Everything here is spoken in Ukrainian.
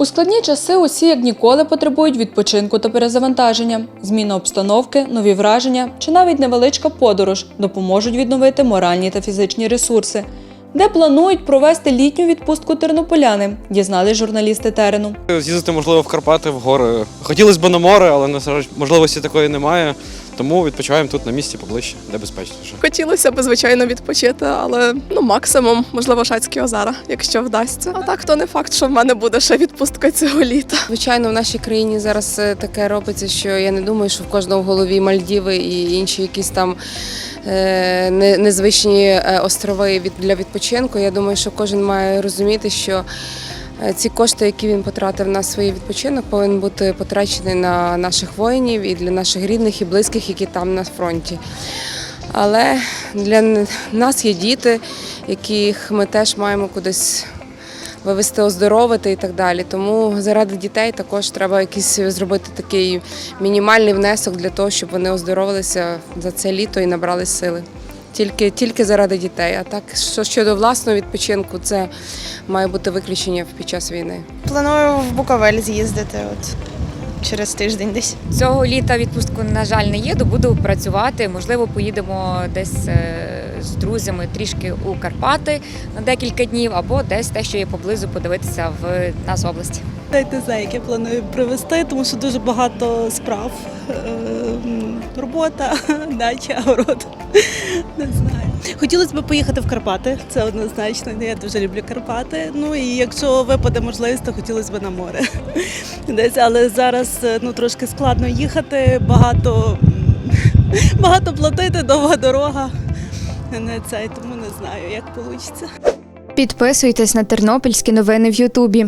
У складні часи усі як ніколи потребують відпочинку та перезавантаження. Зміна обстановки, нові враження чи навіть невеличка подорож допоможуть відновити моральні та фізичні ресурси. Де планують провести літню відпустку тернополяни, дізнались журналісти терену. З'їздити, можливо, в Карпати, в гори. Хотілося б на море, але можливості такої немає. Тому відпочиваємо тут на місці поближче, де безпечніше. Хотілося б, звичайно, відпочити, але ну максимум, можливо, Шацькі озера, якщо вдасться. А так то не факт, що в мене буде ще відпустка цього літа. Звичайно, в нашій країні зараз е, таке робиться, що я не думаю, що в кожному в голові Мальдіви і інші якісь там е, незвичні е, острови для відпочинку. Я думаю, що кожен має розуміти, що ці кошти, які він потратив на свій відпочинок, повинен бути потрачений на наших воїнів і для наших рідних і близьких, які там на фронті. Але для нас є діти, яких ми теж маємо кудись вивести, оздоровити і так далі. Тому заради дітей також треба якийсь зробити такий мінімальний внесок для того, щоб вони оздоровилися за це літо і набрали сили. Тільки, тільки заради дітей. А так, що щодо власного відпочинку, це має бути виключення під час війни. Планую в Буковель з'їздити от через тиждень десь. Цього літа відпустку, на жаль, не їду, буду працювати. Можливо, поїдемо десь е, з друзями трішки у Карпати на декілька днів, або десь те, що є поблизу, подивитися в нас в області. Не знаю, як я планую провести, тому що дуже багато справ. Робота, дача, город. Не знаю. Хотілося б поїхати в Карпати, це однозначно. Я дуже люблю Карпати. Ну і якщо випаде можливість, то хотілося б на море. Десь, але зараз е, ну, трошки складно їхати, багато, багато платити, довга дорога. Не це, тому не знаю, як вийде. Підписуйтесь на тернопільські новини в Ютубі.